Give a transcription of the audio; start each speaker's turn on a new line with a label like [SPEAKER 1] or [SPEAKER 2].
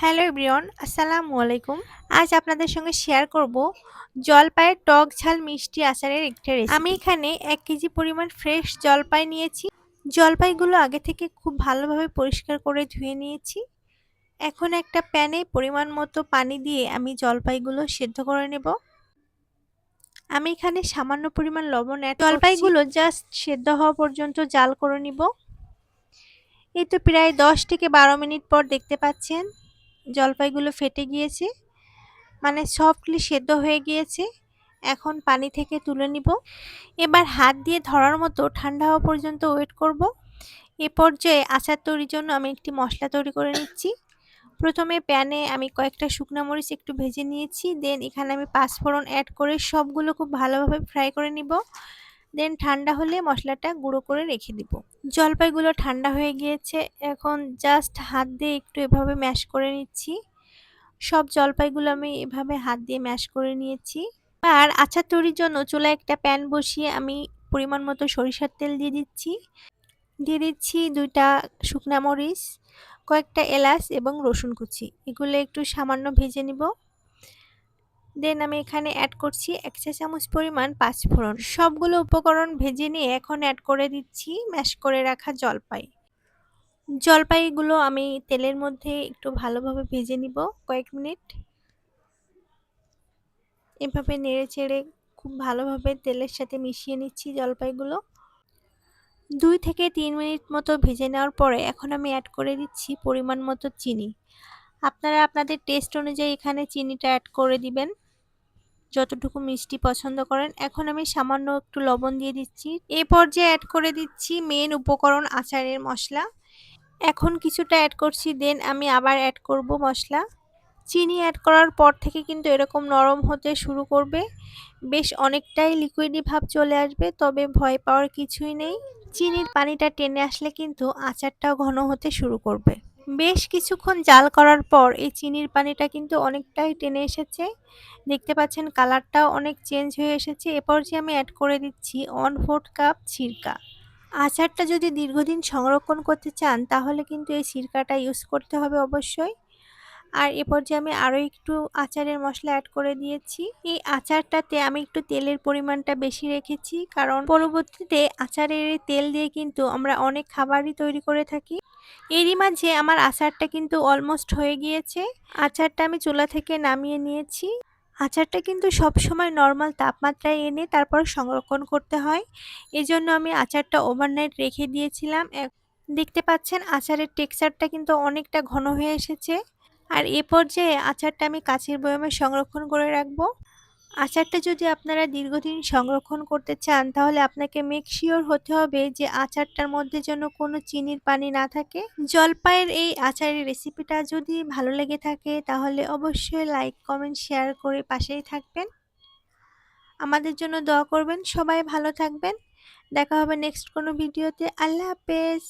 [SPEAKER 1] Hello everyone, আসসালামু আলাইকুম। আজ আপনাদের সঙ্গে শেয়ার করব জলপাইয়ের টক ঝাল মিষ্টি আচারের একটা রেসিপি আমি এখানে এক কেজি পরিমাণ ফ্রেশ জলপাই নিয়েছি। জলপাইগুলো আগে থেকে খুব ভালোভাবে পরিষ্কার করে ধুয়ে নিয়েছি। এখন একটা প্যানে পরিমাণ মতো পানি দিয়ে আমি জলপাইগুলো সেদ্ধ করে নেব। আমি এখানে সামান্য পরিমাণ লবণ অ্যাড জলপাইগুলো জাস্ট সেদ্ধ হওয়া পর্যন্ত জাল করে নিব। এই তো প্রায় দশ থেকে বারো মিনিট পর দেখতে পাচ্ছেন। জলপাইগুলো ফেটে গিয়েছে। মানে সফটলি সেদ্ধ হয়ে গিয়েছে। এখন পানি থেকে তুলে নিব। এবার হাত দিয়ে ধরার মতো ঠান্ডা হওয়া পর্যন্ত ওয়েট করব। এ পর্যায়ে আচার তৈরির জন্য আমি একটি মশলা তৈরি করে নিচ্ছি। প্রথমে প্যানে আমি কয়েকটা শুকনো মরিচ একটু ভেজে নিয়েছি। দেন এখানে আমি পাঁচফোড়ন অ্যাড করে সবগুলো খুব ভালোভাবে ফ্রাই করে নিব। দেন ঠান্ডা হলে মশলাটা গুঁড়ো করে রেখে দিব। জলপাইগুলো ঠান্ডা হয়ে গিয়েছে, এখন জাস্ট হাত দিয়ে একটু এভাবে ম্যাশ করে নিচ্ছি। সব জলপাইগুলো আমি এভাবে হাত দিয়ে ম্যাশ করে নিয়েছি। আর আচার তৈরির জন্য চুলায় একটা প্যান বসিয়ে আমি পরিমাণ মতো সরিষার তেল দিয়ে দিচ্ছি। দিয়ে দিচ্ছি দুইটা শুকনা মরিচ, কয়েকটা এলাচ এবং রসুন কুচি। এগুলো একটু সামান্য ভেজে নিব। দেন আমি এখানে অ্যাড করছি এক চা চামচ পরিমাণ পাঁচফোড়ন। সবগুলো উপকরণ ভেজে নিয়ে এখন অ্যাড করে দিচ্ছি ম্যাশ করে রাখা জলপাই। জলপাইগুলো আমি তেলের মধ্যে একটু ভালোভাবে ভেজে নিব কয়েক মিনিট। এভাবে নেড়ে চেড়ে খুব ভালোভাবে তেলের সাথে মিশিয়ে নিচ্ছি জলপাইগুলো। দুই থেকে তিন মিনিট মতো ভেজে নেওয়ার পরে এখন আমি অ্যাড করে দিচ্ছি পরিমাণ মতো চিনি। আপনারা আপনাদের টেস্ট অনুযায়ী এখানে চিনিটা অ্যাড করে দিবেন। যতটুকু মিষ্টি পছন্দ করেন। এখন আমি সামান্য একটু লবণ দিয়ে দিচ্ছি। এ পর্যায়ে অ্যাড করে দিচ্ছি মেন উপকরণ আচারের মশলা। এখন কিছুটা অ্যাড করছি দেন আমি আবার অ্যাড করব মশলা। চিনি অ্যাড করার পর থেকে কিন্তু এরকম নরম হতে শুরু করবে। বেশ অনেকটাই লিকুইডি ভাব চলে আসবে, তবে ভয় পাওয়ার কিছুই নেই। চিনির পানিটা টেনে আসলে কিন্তু আচারটাও ঘন হতে শুরু করবে। বেশ কিছুক্ষণ জাল করার পর এই চিনির পানিটা কিন্তু অনেকটাই টেনে এসেছে। দেখতে পাচ্ছেন কালারটাও অনেক চেঞ্জ হয়ে এসেছে। এরপর যে আমি অ্যাড করে দিচ্ছি ওয়ান ফোর্থ কাপ সিরকা। আচারটা যদি দীর্ঘদিন সংরক্ষণ করতে চান, তাহলে কিন্তু এই সিরকাটা ইউজ করতে হবে অবশ্যই। আর এ পর্যায়ে আমি আরও একটু আচারের মশলা অ্যাড করে দিয়েছি। এই আচারটাতে আমি একটু তেলের পরিমাণটা বেশি রেখেছি, কারণ পরবর্তীতে আচারের তেল দিয়ে কিন্তু আমরা অনেক খাবারই তৈরি করে থাকি। এরই মাঝে আমার আচারটা কিন্তু অলমোস্ট হয়ে গিয়েছে। আচারটা আমি চুলা থেকে নামিয়ে নিয়েছি। আচারটা কিন্তু সব সময় নর্মাল তাপমাত্রায় এনে তারপর সংরক্ষণ করতে হয়। এজন্য আমি আচারটা ওভারনাইট রেখে দিয়েছিলাম। দেখতে পাচ্ছেন আচারের টেক্সচারটা কিন্তু অনেকটা ঘন হয়ে এসেছে। আর এ পর্যায়ে আচারটা আমি কাচের বয়মে সংরক্ষণ করে রাখব। আচারটা যদি আপনারা দীর্ঘদিন সংরক্ষণ করতে চান, তাহলে আপনাকে মেক শিওর হতে হবে যে আচারটার মধ্যে যেন কোনো চিনির পানি না থাকে। জলপাইয়ের এই আচারের রেসিপিটা যদি ভালো লেগে থাকে, তাহলে অবশ্যই লাইক কমেন্ট শেয়ার করে পাশেই থাকবেন। আমাদের জন্য দোয়া করবেন। সবাই ভালো থাকবেন। দেখা হবে নেক্সট কোনো ভিডিওতে আল্লাহ হাফেজ।